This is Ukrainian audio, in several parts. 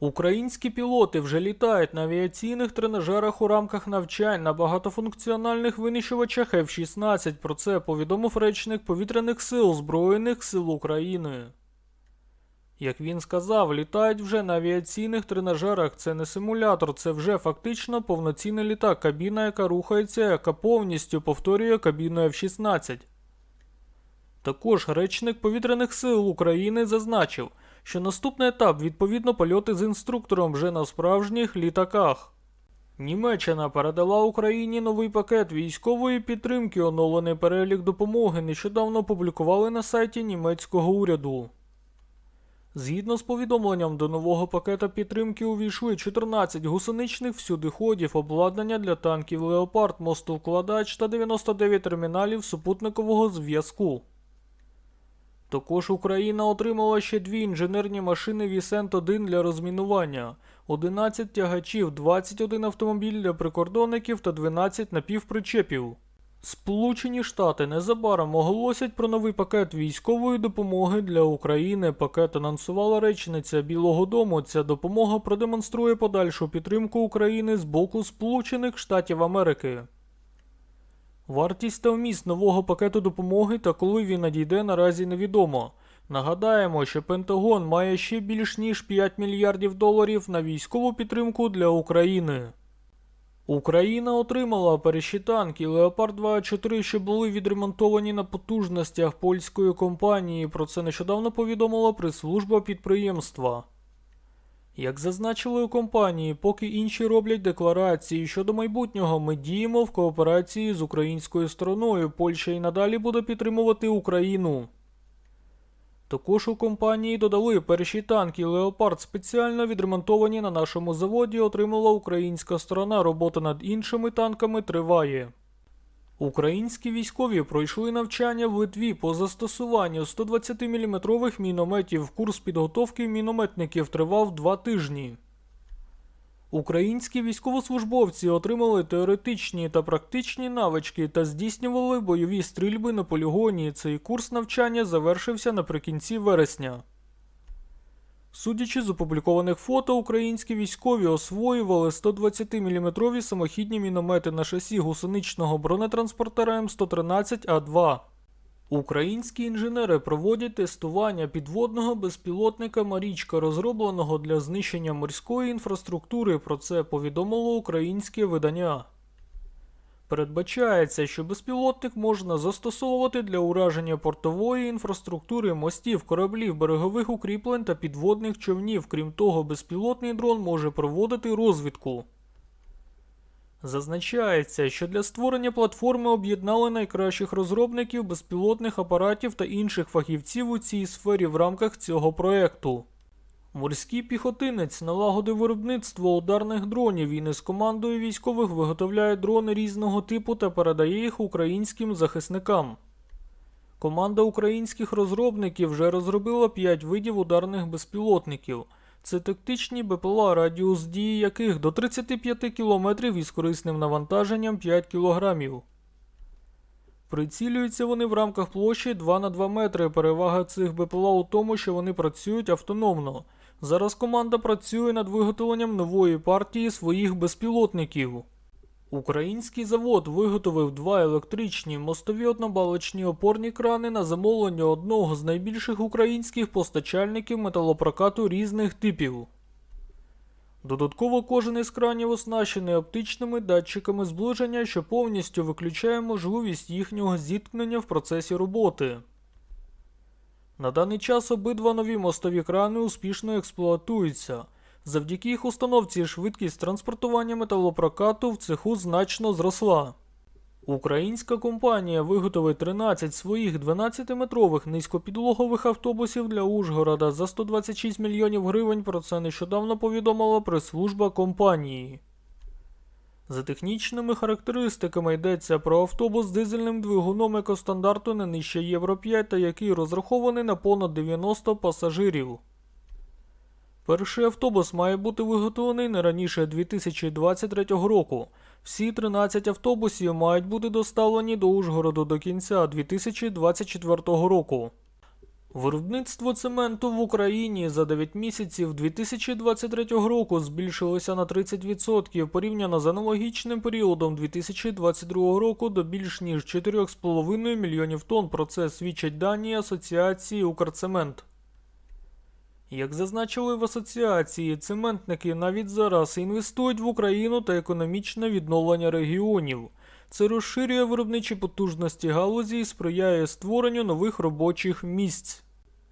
Українські пілоти вже літають на авіаційних тренажерах у рамках навчань на багатофункціональних винищувачах F-16. Про це повідомив речник повітряних сил Збройних сил України. Як він сказав, літають вже на авіаційних тренажерах. Це не симулятор, це вже фактично повноцінний літак, кабіна, яка рухається, яка повністю повторює кабіну F-16. Також речник повітряних сил України зазначив, що наступний етап відповідно польоти з інструктором вже на справжніх літаках. Німеччина передала Україні новий пакет військової підтримки, оновлений перелік допомоги нещодавно опублікували на сайті німецького уряду. Згідно з повідомленням до нового пакета підтримки увійшли 14 гусеничних всюдиходів, обладнання для танків Леопард, мостовкладач та 99 терміналів супутникового зв'язку. Також Україна отримала ще дві інженерні машини Вісент-1 для розмінування, 11 тягачів, 21 автомобіль для прикордонників та 12 напівпричепів. Сполучені Штати незабаром оголосять про новий пакет військової допомоги для України. Пакет анонсувала речниця Білого Дому. Ця допомога продемонструє подальшу підтримку України з боку Сполучених Штатів Америки. Вартість та вміст нового пакету допомоги та коли він надійде наразі невідомо. Нагадаємо, що Пентагон має ще більш ніж 5 мільярдів доларів на військову підтримку для України. Україна отримала перші танки Леопард 2А4, що були відремонтовані на потужностях польської компанії. Про це нещодавно повідомила прес-служба підприємства. Як зазначили у компанії, поки інші роблять декларації щодо майбутнього, ми діємо в кооперації з українською стороною. Польща і надалі буде підтримувати Україну. Також у компанії додали перші танки Леопард спеціально відремонтовані на нашому заводі. Отримала українська сторона. Робота над іншими танками триває. Українські військові пройшли навчання в Литві по застосуванню 120-мм мінометів. Курс підготовки мінометників тривав два тижні. Українські військовослужбовці отримали теоретичні та практичні навички та здійснювали бойові стрільби на полігоні. Цей курс навчання завершився наприкінці вересня. Судячи з опублікованих фото, українські військові освоювали 120-мм самохідні міномети на шасі гусеничного бронетранспортера М113А2. Українські інженери проводять тестування підводного безпілотника Марічка, розробленого для знищення морської інфраструктури. Про це повідомило українське видання. Передбачається, що безпілотник можна застосовувати для ураження портової інфраструктури, мостів, кораблів, берегових укріплень та підводних човнів. Крім того, безпілотний дрон може проводити розвідку. Зазначається, що для створення платформи об'єднали найкращих розробників безпілотних апаратів та інших фахівців у цій сфері в рамках цього проекту. Морський піхотинець налагодив виробництво ударних дронів і не з командою військових виготовляє дрони різного типу та передає їх українським захисникам. Команда українських розробників вже розробила 5 видів ударних безпілотників. Це тактичні БПЛА, радіус дії яких до 35 км із корисним навантаженням 5 кг. Прицілюються вони в рамках площі 2 на 2 метри. Перевага цих БПЛА у тому, що вони працюють автономно. Зараз команда працює над виготовленням нової партії своїх безпілотників. Український завод виготовив два електричні мостові однобалочні опорні крани на замовлення одного з найбільших українських постачальників металопрокату різних типів. Додатково кожен із кранів оснащений оптичними датчиками зближення, що повністю виключає можливість їхнього зіткнення в процесі роботи. На даний час обидва нові мостові крани успішно експлуатуються. Завдяки їх установці швидкість транспортування металопрокату в цеху значно зросла. Українська компанія виготовить 13 своїх 12-метрових низькопідлогових автобусів для Ужгорода за 126 мільйонів гривень. Про це нещодавно повідомила прес-служба компанії. За технічними характеристиками йдеться про автобус з дизельним двигуном екостандарту не нижче Євро 5 та який розрахований на понад 90 пасажирів. Перший автобус має бути виготовлений не раніше 2023 року. Всі 13 автобусів мають бути доставлені до Ужгороду до кінця 2024 року. Виробництво цементу в Україні за 9 місяців 2023 року збільшилося на 30% порівняно з аналогічним періодом 2022 року до більш ніж 4,5 мільйонів тонн. Про це свідчать дані Асоціації Укрцемент. Як зазначили в асоціації, цементники навіть зараз інвестують в Україну та економічне відновлення регіонів. Це розширює виробничі потужності галузі і сприяє створенню нових робочих місць.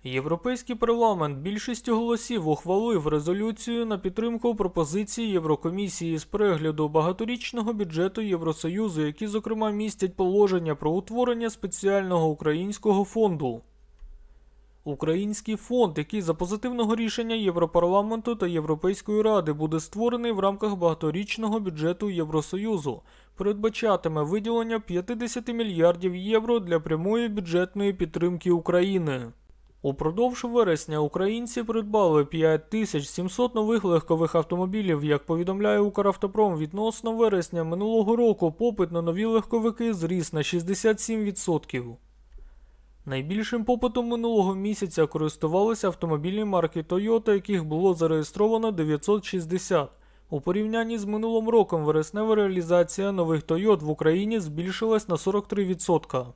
Європейський парламент більшістю голосів ухвалив резолюцію на підтримку пропозиції Єврокомісії з перегляду багаторічного бюджету Євросоюзу, які, зокрема, містять положення про утворення спеціального українського фонду. Український фонд, який за позитивного рішення Європарламенту та Європейської ради буде створений в рамках багаторічного бюджету Євросоюзу, передбачатиме виділення 50 мільярдів євро для прямої бюджетної підтримки України. Упродовж вересня українці придбали 5700 нових легкових автомобілів. Як повідомляє Укравтопром, відносно вересня минулого року попит на нові легковики зріс на 67%. Найбільшим попитом минулого місяця користувалися автомобілі марки Toyota, яких було зареєстровано 960. У порівнянні з минулим роком вереснева реалізація нових Toyota в Україні збільшилась на 43%.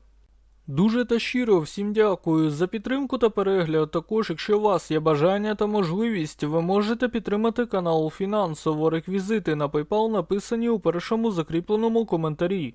Дуже та щиро всім дякую за підтримку та перегляд. Також, якщо у вас є бажання та можливість, ви можете підтримати канал фінансово. Реквізити на PayPal написані у першому закріпленому коментарі.